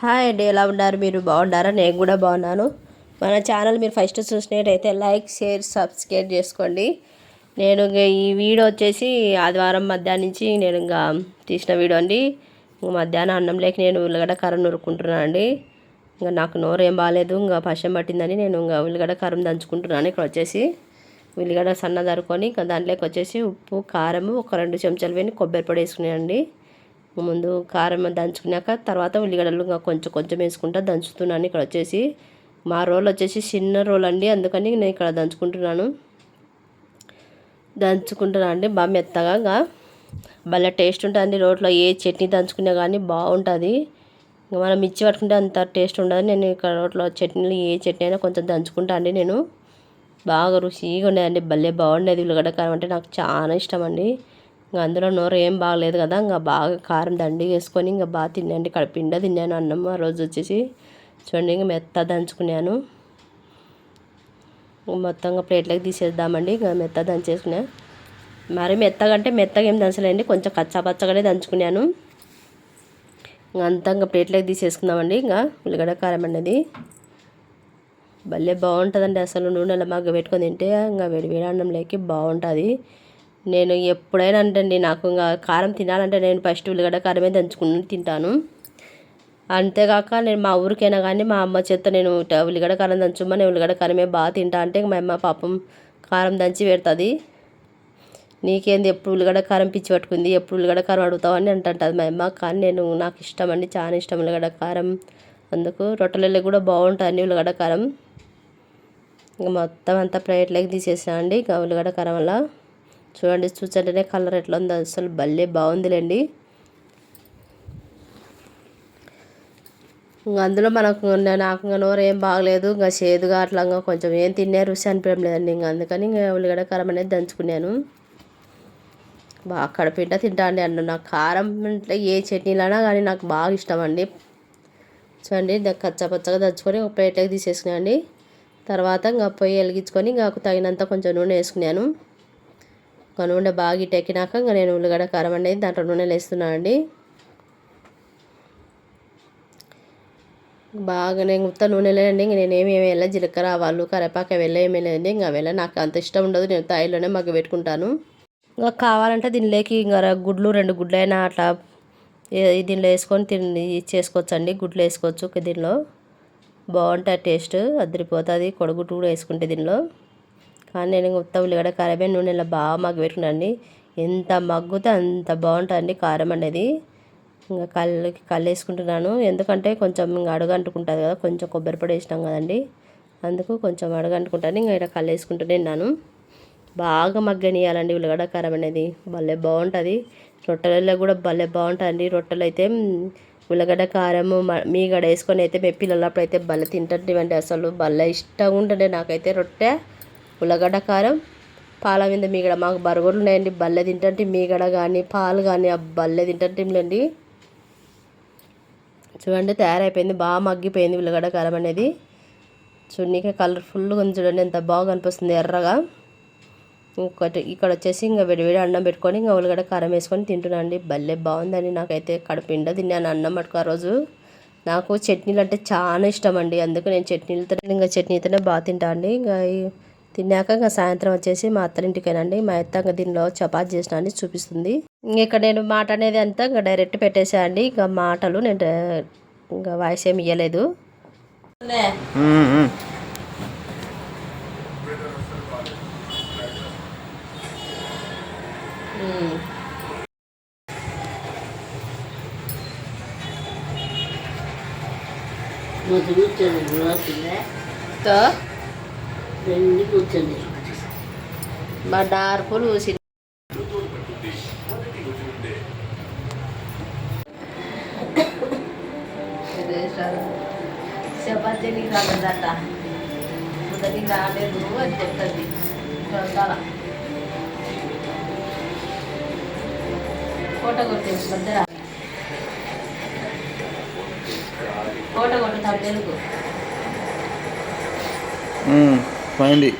Hi అండి ఎలా ఉన్నారు? మీరు బాగున్నారా? నేను కూడా బాగున్నాను. మన ఛానల్ మీరు ఫస్ట్ చూసినట్టయితే లైక్ షేర్ సబ్స్క్రైబ్ చేసుకోండి. నేను ఈ వీడియో వచ్చేసి ఆదివారం మధ్యాహ్నం నుంచి నేను ఇంకా తీసిన వీడియో అండి. మధ్యాహ్నం అన్నం లేక నేను ఉల్లిగడ్డ కరం నూరుకుంటున్నాను అండి. ఇంకా నాకు నోరు ఏం బాగాలేదు ఇంకా పశం పట్టిందని నేను ఇంకా ఉల్లిగడ్డ కరం దంచుకుంటున్నాను ఇక్కడ వచ్చేసి. ఉల్లిగడ్డ సన్న దరుకొని ఇంకా దాంట్లోకి వచ్చేసి ఉప్పు కారము ఒక రెండు చెంచాలు వేని కొబ్బరి పొడి వేసుకున్నాయండి ముందు కారం దంచుకున్నాక తర్వాత ఉల్లిగడ్డలు ఇంకా కొంచెం కొంచెం వేసుకుంటా దంచుతున్నాను. ఇక్కడ వచ్చేసి మా రోల్ వచ్చేసి చిన్న రోల్ అండి. అందుకని నేను ఇక్కడ దంచుకుంటున్నాను. దంచుకుంటున్నాను అండి బాగా మెత్తగా ఇంకా భలే టేస్ట్ ఉంటుంది రోట్లో. ఏ చట్నీ దంచుకున్నా కానీ బాగుంటుంది. ఇంకా మనం మిర్చి పట్టుకుంటే అంత టేస్ట్ ఉండదు. నేను ఇక్కడ రోట్లో చట్నీలు ఏ చట్నీ అయినా కొంచెం దంచుకుంటా అండి నేను. బాగా రుచిగా ఉండేదండి భలే బాగుండేది ఉల్లిగడ్డ కారం అంటే నాకు చాలా ఇష్టం అండి. ఇంకా అందులో నోరు ఏం బాగలేదు కదా ఇంకా బాగా కారం దండి వేసుకొని ఇంకా బాగా తిన్నాండి ఇక్కడ పిండ తిన్నాను అన్నం ఆ రోజు వచ్చేసి చూడండి ఇంకా మెత్త దంచుకున్నాను. మొత్తంగా ప్లేట్లోకి తీసేద్దామండి ఇంకా మెత్త దంచేసుకున్నా. మరి మెత్తగా అంటే మెత్తగా ఏం దంచలేండి కొంచెం కచ్చాపచ్చగానే దంచుకున్నాను. ఇంకా అంతా ఇంకా ప్లేట్లోకి తీసేసుకుందామండి ఇంకా ఉల్లిగడ్డ కారం అనేది భలే బాగుంటుందండి అసలు నూనెలో మగ్గ పెట్టుకొని తింటే ఇంకా వేడి వేడి అన్నంలోకి బాగుంటుంది. నేను ఎప్పుడైనా అంటండి నాకు ఇంకా కారం తినాలంటే నేను ఫస్ట్ ఉల్లిగడ్డ కారమే దంచుకుని తింటాను. అంతేగాక నేను మా ఊరికైనా కానీ మా అమ్మ చేత నేను ఉల్లిగడ్డ కారం దంచుమని ఉల్లిగడ్డ కారమే బాగా తింటా అంటే మా అమ్మ పాపం కారం దంచి పెడుతుంది. నీకేంది ఎప్పుడు ఉల్లిగడ్డ కారం పిచ్చి పట్టుకుంది ఎప్పుడు ఉల్లిగడ్డ కారం అడుగుతావు అని అంటుంటుంది మా అమ్మ. కానీ నేను నాకు ఇష్టం అండి చాలా ఇష్టం ఉల్లిగడ్డ కారం. అందుకు రొట్టెలలో కూడా బాగుంటుంది ఉల్లిగడ్డ కారం. ఇంకా మొత్తం అంతా ప్లేట్లోకి తీసేసాను అండి ఇంకా ఉల్లిగడ్డ కారం వల్ల. చూడండి చూసంటేనే కలర్ ఎట్లా ఉందో అసలు భలే బాగుందిలేండి. ఇంకా అందులో మనకు నాకు ఇంకా నోరు ఏం బాగలేదు. ఇంకా చేదుగా అట్లా కొంచెం ఏం తినే రుచి అనిపించడం లేదండి. ఇంకా అందుకని ఇంకా ఉల్లిగడ్డ కారం అనేది దంచుకున్నాను. బాగా కడపింట తింటా అండి అన్న. నాకు కారం అంటే ఏ చట్నీలైనా కానీ నాకు బాగా ఇష్టం అండి. చూడండి కచ్చపచ్చగా దంచుకొని ఒక ప్లేట్లోకి తీసేసుకున్నాను అండి తర్వాత ఇంకా పొయ్యి వెలిగించుకొని ఇంకా తగినంత కొంచెం నూనె వేసుకున్నాను. ఒక నూనె బాగా ఇటెక్కినాక ఇంకా నేను ఉల్లిగడ్డ కారం అనేది దాంట్లో నూనెలు వేస్తున్నానండి బాగా నేను ఉత్త నూనె లేదండి. ఇంక నేను ఏమి వెళ్ళా జీలకర్ర ఆవాలు కరేపాక వెళ్ళ ఏమీ లేదండి. ఇంకా వెళ్ళ నాకు అంత ఇష్టం ఉండదు. నేను తాయిలోనే మగ్గ పెట్టుకుంటాను. ఇంకా కావాలంటే దీనిలోకి ఇంకా గుడ్లు రెండు గుడ్లు అయినా అట్లా దీనిలో వేసుకొని తిని చేసుకోవచ్చండి. గుడ్లు వేసుకోవచ్చు దీనిలో. బాగుంటుంది టేస్ట్. అదిరిపోతుంది. కొడుగుట్టు కూడా వేసుకుంటే దీనిలో. కానీ నేను ఉత్త ఉల్లిగడ్డ కారమే నూనెలో బాగా మగ్గు పెట్టుకున్నాండి ఎంత మగ్గుతే అంత బాగుంటుంది కారం అనేది. ఇంకా కళ్ళు కళ్ళు వేసుకుంటున్నాను ఎందుకంటే కొంచెం ఇంకా అడుగంటుకుంటుంది కదా కొంచెం కొబ్బరి పొడి వేసినాం కదండి. అందుకు కొంచెం అడుగంటుకుంటాను. ఇంకా ఇక్కడ కళ్ళు వేసుకుంటూనే ఉన్నాను. బాగా మగ్గనియాలండి ఉల్లిగడ్డ కారం అనేది. భలే బాగుంటుంది. రొట్టెలలో కూడా భలే బాగుంటుంది రొట్టెలు అయితే ఉల్లగడ్డ కారము మీగడ వేసుకొని అయితే మీ పిల్లలప్పుడు అయితే భలే తింటుంటివండి అసలు. భలే ఇష్టంగా ఉంటుండే నాకైతే రొట్టె. ఉల్లగడ్డ కారం పాల మీద మీగడ మాకు బరగొడ్లు ఉన్నాయండి. బల్లె తింటే మీగడ కానీ పాలు కానీ ఆ బల్లె తింటండి చూడండి తయారైపోయింది బాగా మగ్గిపోయింది ఉల్లగడ్డ కారం అనేది. చూడనీకే కలర్ఫుల్గా ఉంది చూడండి ఎంత బాగా అనిపిస్తుంది ఎర్రగా. ఇంకొకటి ఇక్కడ వచ్చేసి ఇంకా విడివిడి అన్నం పెట్టుకొని ఇంకా ఉల్లగడ్డ కారం వేసుకొని తింటున్నాను అండి. భలే బాగుందని నాకైతే కడుపిండ తిన్నాను అన్నం మటుకు ఆ రోజు. నాకు చట్నీలు అంటే చాలా ఇష్టం అండి అందుకు నేను చట్నీలతో ఇంకా చట్నీతోనే బాగా తింటా అండి. ఇంకా తిన్నాక ఇంకా సాయంత్రం వచ్చేసి మా అత్తరింటికేనండి మా అత్త ఇంకా దీనిలో చపాతి చేసిన అని చూపిస్తుంది ఇక్కడ నేను మాట అనేది అంతా ఇంకా డైరెక్ట్ పెట్టేసాయండి ఇంకా మాటలు నేను ఇంకా వాయిస్ ఏమి ఇవ్వలేదు తో వెళ్ళి కూర్చుంది మా ఊసింది ఊసి చపాతీ నీకు రాలేదట నీకు రాలేదు అని చెప్తుంది చూడాల కోట కొట్టేసి మధ్య కోట కొట్టు తెలుగు Find it.